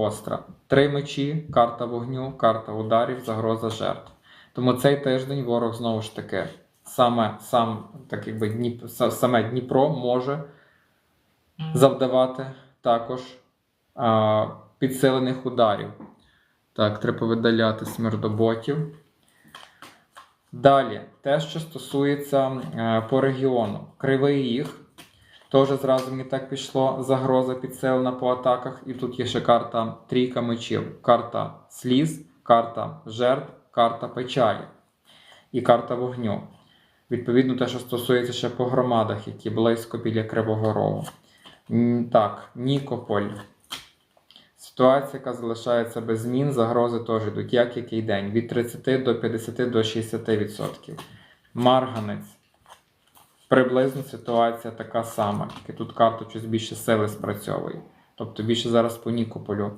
остра. Три мечі, карта вогню, карта ударів, загроза жертв. Тому цей тиждень ворог знову ж таки, саме, сам, так якби, Дніп, саме Дніпро може завдавати також а, підсилених ударів. Так, треба видаляти смердоботів. Далі, те, що стосується е, по регіону, Кривий Ріг. Теж зразу мені так пішло загроза підсилена по атаках. І тут є ще карта трійка мечів, карта сліз, карта жертв, карта печалі і карта вогню. Відповідно, те, що стосується ще по громадах, які близько біля Кривого Рогу. Так, Нікополь. Ситуація, яка залишається без змін, загрози теж йдуть, як який день, від 30 до 50 до 60%. Марганець. Приблизно ситуація така сама, тільки тут карта щось більше сили спрацьовує. Тобто більше зараз по Нікополю